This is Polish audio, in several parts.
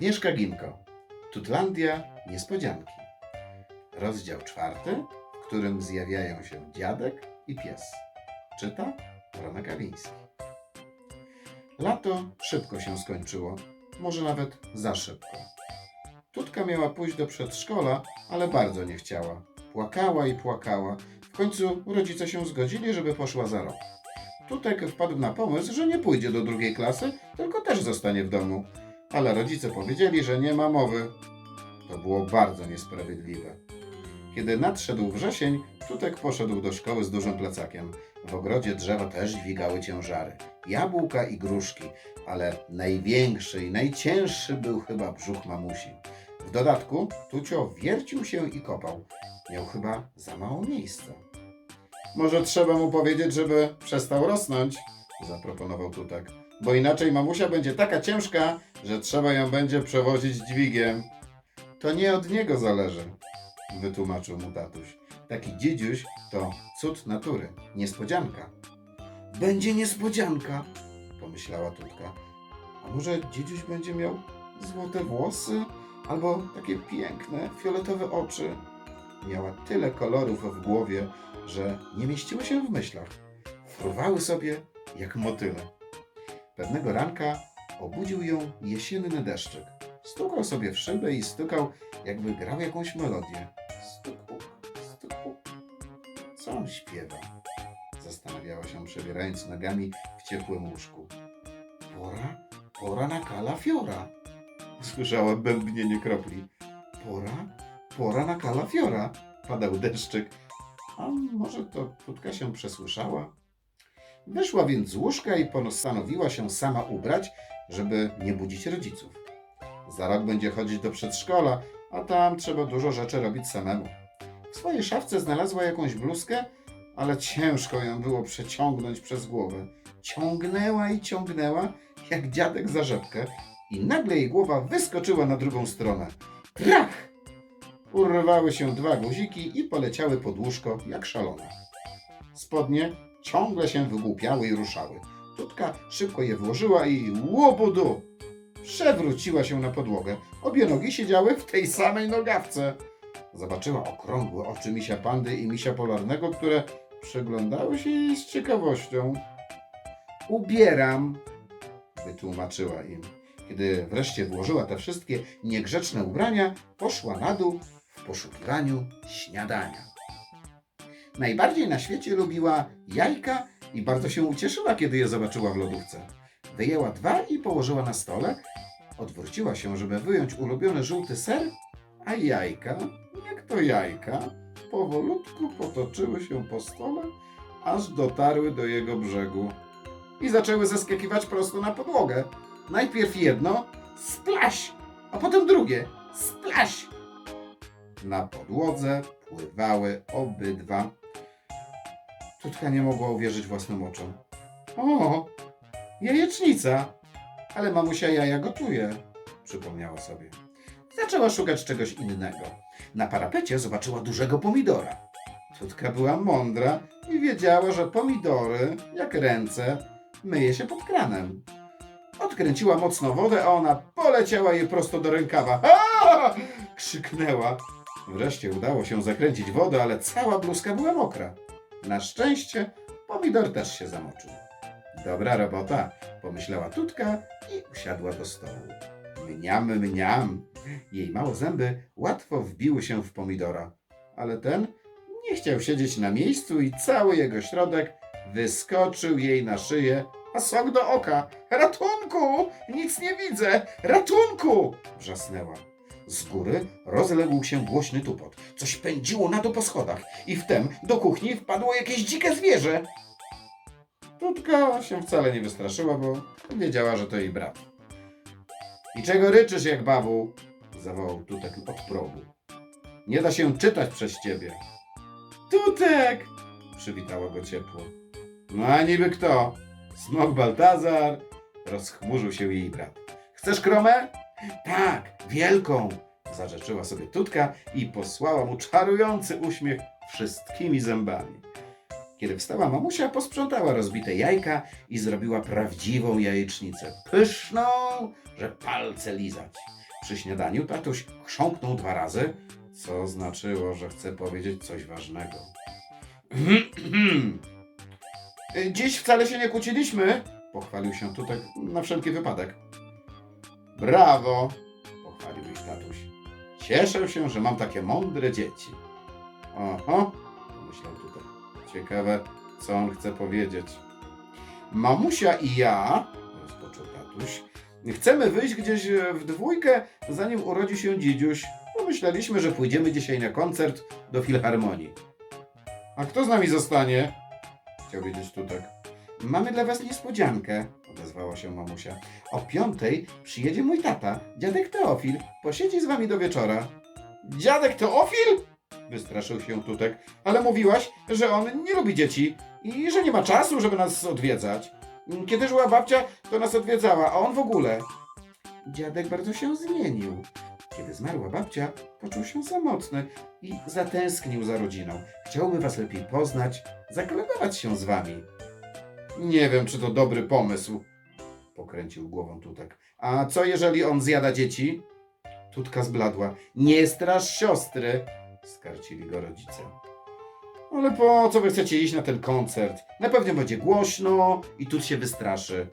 Agnieszka Ginko. Tutlandia Niespodzianki. Rozdział czwarty, w którym zjawiają się dziadek i pies. Czyta Romek Gawiński. Lato szybko się skończyło, może nawet za szybko. Tutka miała pójść do przedszkola, ale bardzo nie chciała. Płakała i płakała. W końcu rodzice się zgodzili, żeby poszła za rok. Tutek wpadł na pomysł, że nie pójdzie do drugiej klasy, tylko też zostanie w domu. Ale rodzice powiedzieli, że nie ma mowy. To było bardzo niesprawiedliwe. Kiedy nadszedł wrzesień, Tutek poszedł do szkoły z dużym plecakiem. W ogrodzie drzewa też dźwigały ciężary. Jabłka i gruszki, ale największy i najcięższy był chyba brzuch mamusi. W dodatku Tucio wiercił się i kopał. Miał chyba za mało miejsca. Może trzeba mu powiedzieć, żeby przestał rosnąć, zaproponował Tutek. Bo inaczej mamusia będzie taka ciężka, że trzeba ją będzie przewozić dźwigiem. To nie od niego zależy, wytłumaczył mu tatuś. Taki dziedziuś to cud natury, niespodzianka. Będzie niespodzianka, pomyślała Tutka. A może dziedziuś będzie miał złote włosy albo takie piękne, fioletowe oczy? Miała tyle kolorów w głowie, że nie mieściły się w myślach. Fruwały sobie jak motyle. Pewnego ranka obudził ją jesienny deszczyk. Stukał sobie w szybę i stukał, jakby grał jakąś melodię. Stuk, puk, stuk, puk. Co on śpiewa? Zastanawiała się, przebierając nogami w ciepłym łóżku. Pora, pora na kalafiora. Słyszała bębnienie kropli. Pora, pora na kalafiora. Padał deszczyk. A może to Tutka się przesłyszała? Wyszła więc z łóżka i postanowiła się sama ubrać, żeby nie budzić rodziców. Za rok będzie chodzić do przedszkola, a tam trzeba dużo rzeczy robić samemu. W swojej szafce znalazła jakąś bluzkę, ale ciężko ją było przeciągnąć przez głowę. Ciągnęła i ciągnęła, jak dziadek za rzepkę, i nagle jej głowa wyskoczyła na drugą stronę. Krach! Urwały się dwa guziki i poleciały pod łóżko jak szalone. Spodnie ciągle się wygłupiały i ruszały. Tutka szybko je włożyła i łobudu! Przewróciła się na podłogę. Obie nogi siedziały w tej samej nogawce. Zobaczyła okrągłe oczy misia pandy i misia polarnego, które przyglądały się jej z ciekawością. Ubieram, wytłumaczyła im. Kiedy wreszcie włożyła te wszystkie niegrzeczne ubrania, poszła na dół w poszukiwaniu śniadania. Najbardziej na świecie lubiła jajka i bardzo się ucieszyła, kiedy je zobaczyła w lodówce. Wyjęła dwa i położyła na stole. Odwróciła się, żeby wyjąć ulubiony żółty ser, a jajka, jak to jajka, powolutku potoczyły się po stole, aż dotarły do jego brzegu i zaczęły zeskakiwać prosto na podłogę. Najpierw jedno, splaś, a potem drugie, splaś. Na podłodze pływały obydwa. Tutka nie mogła uwierzyć własnym oczom. O, jajecznica! Ale mamusia jaja gotuje, przypomniała sobie. Zaczęła szukać czegoś innego. Na parapecie zobaczyła dużego pomidora. Tutka była mądra i wiedziała, że pomidory, jak ręce, myje się pod kranem. Odkręciła mocno wodę, a ona poleciała jej prosto do rękawa. A! krzyknęła. Wreszcie udało się zakręcić wodę, ale cała bluzka była mokra. Na szczęście pomidor też się zamoczył. Dobra robota, pomyślała Tutka i usiadła do stołu. Mniam, mniam. Jej małe zęby łatwo wbiły się w pomidora, ale ten nie chciał siedzieć na miejscu i cały jego środek wyskoczył jej na szyję, a sok do oka. Ratunku! Nic nie widzę! Ratunku! wrzasnęła. Z góry rozległ się głośny tupot. Coś pędziło na dół po schodach i wtem do kuchni wpadło jakieś dzikie zwierzę. Tutka się wcale nie wystraszyła, bo wiedziała, że to jej brat. I czego ryczysz jak babu? zawołał Tutek od progu. Nie da się czytać przez ciebie. Tutek! przywitała go ciepło. No a niby kto? Smok Baltazar? Rozchmurzył się jej brat. Chcesz kromę? Tak, wielką! Zarzeczyła sobie Tutka i posłała mu czarujący uśmiech wszystkimi zębami. Kiedy wstała mamusia, posprzątała rozbite jajka i zrobiła prawdziwą jajecznicę. Pyszną, że palce lizać. Przy śniadaniu tatuś chrząknął dwa razy, co znaczyło, że chce powiedzieć coś ważnego. Dziś wcale się nie kłóciliśmy, pochwalił się tutaj na wszelki wypadek. Brawo, pochwalił ich tatuś. Cieszę się, że mam takie mądre dzieci. Oho, pomyślał tutaj. Ciekawe, co on chce powiedzieć. Mamusia i ja, rozpoczął tatuś, chcemy wyjść gdzieś w dwójkę, zanim urodzi się dzidziuś. Pomyśleliśmy, że pójdziemy dzisiaj na koncert do Filharmonii. A kto z nami zostanie? Chciał wiedzieć Tutek. Mamy dla was niespodziankę, odezwała się mamusia. O piątej przyjedzie mój tata, dziadek Teofil. Posiedzi z wami do wieczora. Dziadek Teofil? Wystraszył się Tutek. Ale mówiłaś, że on nie lubi dzieci i że nie ma czasu, żeby nas odwiedzać. Kiedy żyła babcia, to nas odwiedzała, a on w ogóle. Dziadek bardzo się zmienił. Kiedy zmarła babcia, poczuł się samotny i zatęsknił za rodziną. Chciałby was lepiej poznać, zakolegować się z wami. Nie wiem, czy to dobry pomysł, pokręcił głową Tutek. A co jeżeli on zjada dzieci? Tutka zbladła. Nie strasz siostry, skarcili go rodzice. Ale po co wy chcecie iść na ten koncert? Na pewno będzie głośno i tu się wystraszy.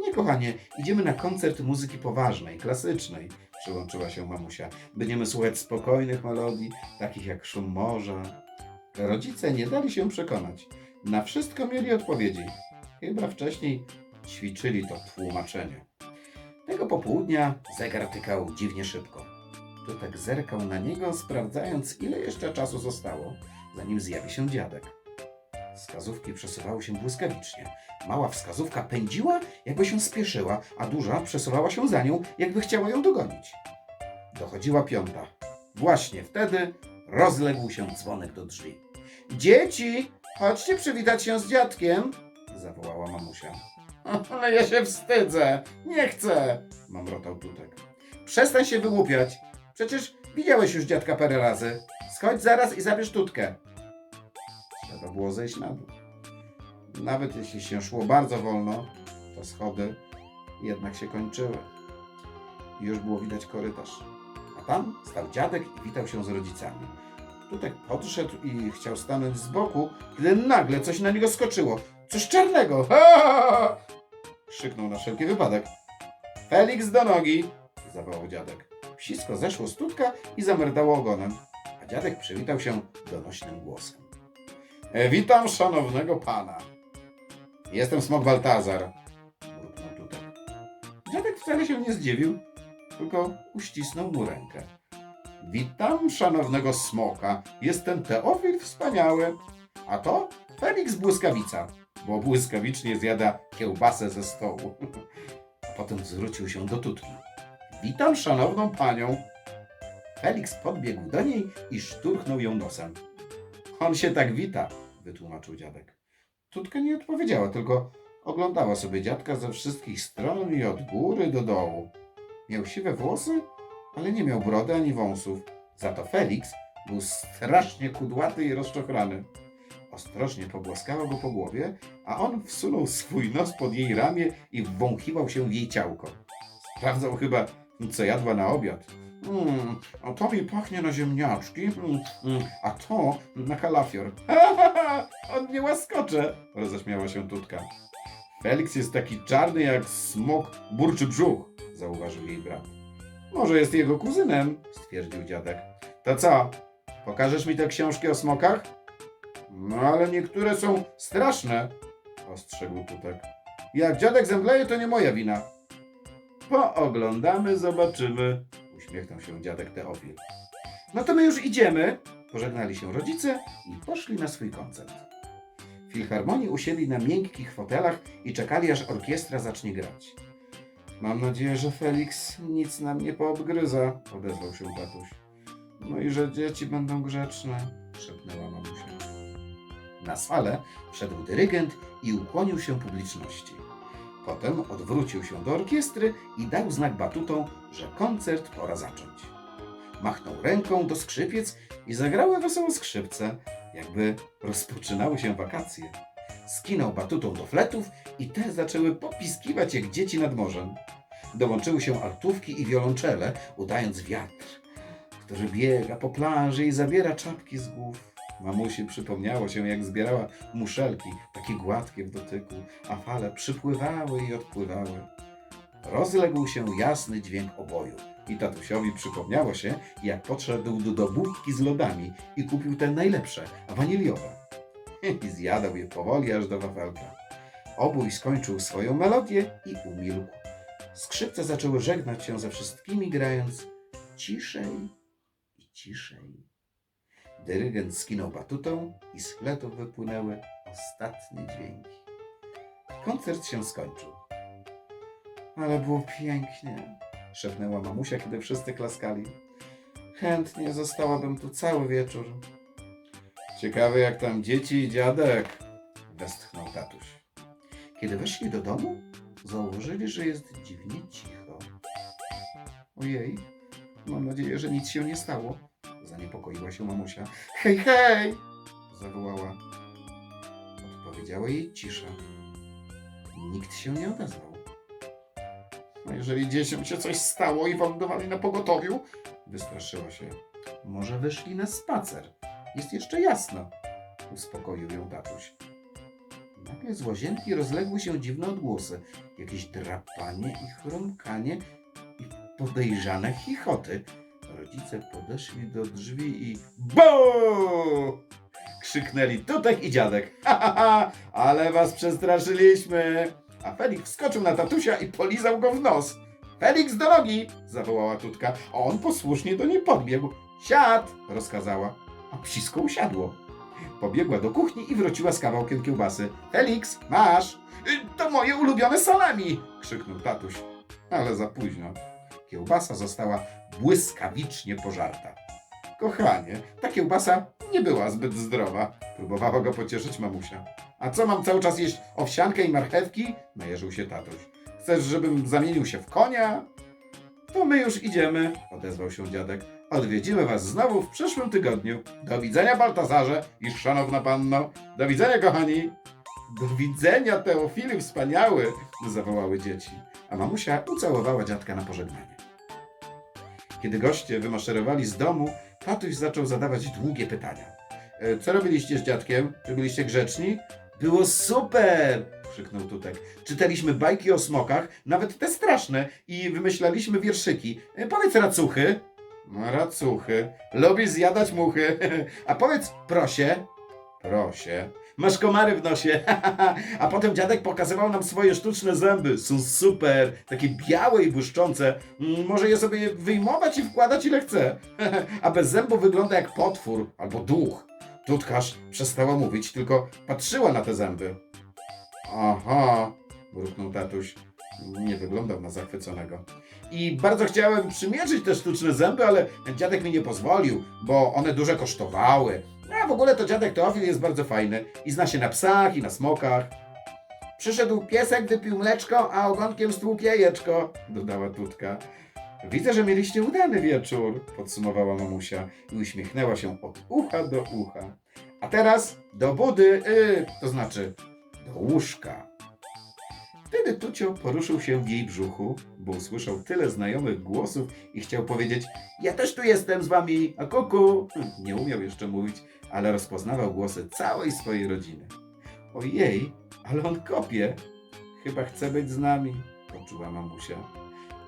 Nie, kochanie, idziemy na koncert muzyki poważnej, klasycznej, przyłączyła się mamusia. Będziemy słuchać spokojnych melodii, takich jak szum morza. Rodzice nie dali się przekonać. Na wszystko mieli odpowiedzi. Chyba wcześniej ćwiczyli to tłumaczenie. Tego popołudnia zegar tykał dziwnie szybko. Tutek zerkał na niego, sprawdzając, ile jeszcze czasu zostało, zanim zjawi się dziadek. Wskazówki przesuwały się błyskawicznie. Mała wskazówka pędziła, jakby się spieszyła, a duża przesuwała się za nią, jakby chciała ją dogonić. Dochodziła piąta. Właśnie wtedy rozległ się dzwonek do drzwi. Dzieci, chodźcie przywitać się z dziadkiem, zawołała mamusia. Ale ja się wstydzę, nie chcę, mamrotał Tutek. Przestań się wygłupiać. Przecież widziałeś już dziadka parę razy. Schodź zaraz i zabierz Tutkę. Trzeba było zejść na dół. Nawet jeśli się szło bardzo wolno, to schody jednak się kończyły. I już było widać korytarz. A tam stał dziadek i witał się z rodzicami. Tutek podszedł i chciał stanąć z boku, gdy nagle coś na niego skoczyło. Coś czarnego! Ha! Krzyknął na wszelki wypadek. Felix do nogi! zawołał dziadek. Psisko zeszło z tutka i zamerdało ogonem, a dziadek przywitał się donośnym głosem. E, witam szanownego pana. Jestem smok Baltazar. Mruknął. Dziadek wcale się nie zdziwił, tylko uścisnął mu rękę. Witam szanownego smoka. Jestem Teofil Wspaniały. A to Felix Błyskawica, bo błyskawicznie zjada kiełbasę ze stołu. A potem zwrócił się do tutki. Witam szanowną panią. Felix podbiegł do niej i szturchnął ją nosem. On się tak wita, wytłumaczył dziadek. Tutka nie odpowiedziała, tylko oglądała sobie dziadka ze wszystkich stron i od góry do dołu. Miał siwe włosy, ale nie miał brody ani wąsów. Za to Felix był strasznie kudłaty i rozczochrany. Ostrożnie pogłaskała go po głowie, a on wsunął swój nos pod jej ramię i wąchiwał się w jej ciałko. Sprawdzał chyba, co jadła na obiad. Mm, a to mi pachnie na ziemniaczki, mm, mm, a to na kalafior. Ha, ha, ha, on nie łaskocze, roześmiała się Tutka. Felix jest taki czarny jak smok burczy brzuch, zauważył jej brat. Może jest jego kuzynem, stwierdził dziadek. To co, pokażesz mi te książki o smokach? No ale niektóre są straszne, ostrzegł Tutek. Jak dziadek zemdleje, to nie moja wina. Pooglądamy, zobaczymy, uśmiechnął się dziadek Teofil. No to my już idziemy, pożegnali się rodzice i poszli na swój koncert. Filharmonii usiedli na miękkich fotelach i czekali, aż orkiestra zacznie grać. Mam nadzieję, że Felix nic nam nie poobgryza, odezwał się tatuś. No i że dzieci będą grzeczne, szepnęła mamusia. Na salę wszedł dyrygent i ukłonił się publiczności. Potem odwrócił się do orkiestry i dał znak batutom, że koncert pora zacząć. Machnął ręką do skrzypiec i zagrały wesoło skrzypce, jakby rozpoczynały się wakacje. Skinął batutą do fletów i te zaczęły popiskiwać jak dzieci nad morzem. dołączyły się altówki i wiolonczele, udając wiatr, który biega po planży i zabiera czapki z głów. Mamusi przypomniało się, jak zbierała muszelki, takie gładkie w dotyku, a fale przypływały i odpływały. Rozległ się jasny dźwięk oboju i tatusiowi przypomniało się, jak podszedł do, do budki z lodami i kupił te najlepsze, waniliowe. I zjadał je powoli aż do wafelka. Obój skończył swoją melodię i umilkł. Skrzypce zaczęły żegnać się ze wszystkimi, grając ciszej i ciszej. Dyrygent skinął batutą i z fletów wypłynęły ostatnie dźwięki. Koncert się skończył. Ale było pięknie, szepnęła mamusia, kiedy wszyscy klaskali. Chętnie zostałabym tu cały wieczór. Ciekawe jak tam dzieci i dziadek, westchnął tatuś. Kiedy weszli do domu, zauważyli, że jest dziwnie cicho. Ojej, mam nadzieję, że nic się nie stało. Zaniepokoiła się mamusia. Hej, hej! zawołała. Odpowiedziała jej cisza. Nikt się nie odezwał. A jeżeli dzieciom się coś stało i wylądowali na pogotowiu? Wystraszyła się. Może wyszli na spacer. Jest jeszcze jasno. Uspokoił ją tatuś. Nagle z łazienki rozległy się dziwne odgłosy. Jakieś drapanie i chrumkanie i podejrzane chichoty. Rodzice podeszli do drzwi i BO! Krzyknęli Tutek i dziadek. Ha, ha, ha, ale was przestraszyliśmy. A Felix wskoczył na tatusia i polizał go w nos. Felix do nogi! zawołała Tutka, on posłusznie do niej podbiegł. Siad! rozkazała, a psisko usiadło. Pobiegła do kuchni i wróciła z kawałkiem kiełbasy. Felix, masz! Y, To moje ulubione salami! krzyknął tatuś. Ale za późno. Kiełbasa została błyskawicznie pożarta. Kochanie, ta kiełbasa nie była zbyt zdrowa. Próbowała go pocieszyć mamusia. A co mam cały czas jeść owsiankę i marchewki? Najeżył się tatuś. Chcesz, żebym zamienił się w konia? To my już idziemy, odezwał się dziadek. Odwiedzimy was znowu w przyszłym tygodniu. Do widzenia, Baltazarze i szanowna panno. Do widzenia, kochani. Do widzenia, Teofili wspaniały, zawołały dzieci. A mamusia ucałowała dziadka na pożegnanie. Kiedy goście wymaszerowali z domu, tatuś zaczął zadawać długie pytania. E, Co robiliście z dziadkiem? Czy byliście grzeczni? Było super! krzyknął Tutek. Czytaliśmy bajki o smokach, nawet te straszne, i wymyślaliśmy wierszyki. E, Powiedz racuchy. No, racuchy. Lubisz zjadać muchy. A powiedz prosie. Prosie. Masz komary w nosie. A potem dziadek pokazywał nam swoje sztuczne zęby. Są super. Takie białe i błyszczące. Mm, Może je sobie wyjmować i wkładać ile chce. A bez zębów wygląda jak potwór albo duch. Tutkarz przestała mówić, tylko patrzyła na te zęby. Aha, mruknął tatuś. Nie wyglądał na zachwyconego. I bardzo chciałem przymierzyć te sztuczne zęby, ale dziadek mi nie pozwolił, bo one duże kosztowały. A w ogóle to dziadek Teofil jest bardzo fajny i zna się na psach i na smokach. Przyszedł piesek, wypił mleczko, a ogonkiem stłukł jajeczko, dodała Tutka. Widzę, że mieliście udany wieczór, podsumowała mamusia i uśmiechnęła się od ucha do ucha. A teraz do budy, y, to znaczy do łóżka. Wtedy Tucio poruszył się w jej brzuchu, bo usłyszał tyle znajomych głosów i chciał powiedzieć Ja też tu jestem z wami, a kuku! Nie umiał jeszcze mówić, ale rozpoznawał głosy całej swojej rodziny. Ojej, ale on kopie. Chyba chce być z nami, poczuła mamusia.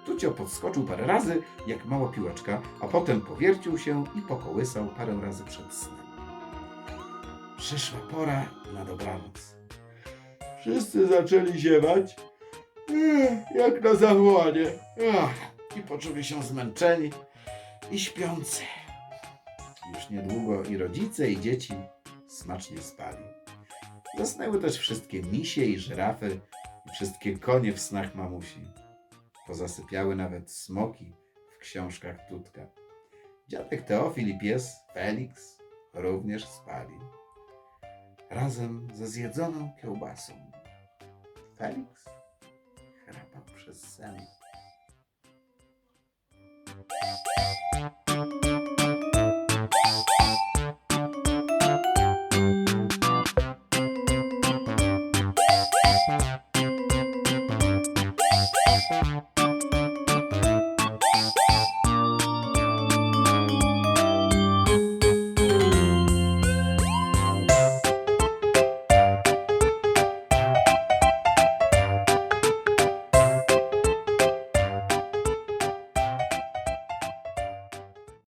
Tucio podskoczył parę razy, jak mała piłeczka, a potem powiercił się i pokołysał parę razy przed snem. Przyszła pora na dobranoc. Wszyscy zaczęli ziewać, jak na zawołanie. I poczuli się zmęczeni i śpiący. Już niedługo i rodzice, i dzieci smacznie spali. Zasnęły też wszystkie misie i żyrafy, i wszystkie konie w snach mamusi. Pozasypiały nawet smoki w książkach Tutka. Dziadek Teofil i pies Felix również spali. Razem ze zjedzoną kiełbasą. Felix chrapał przez sen.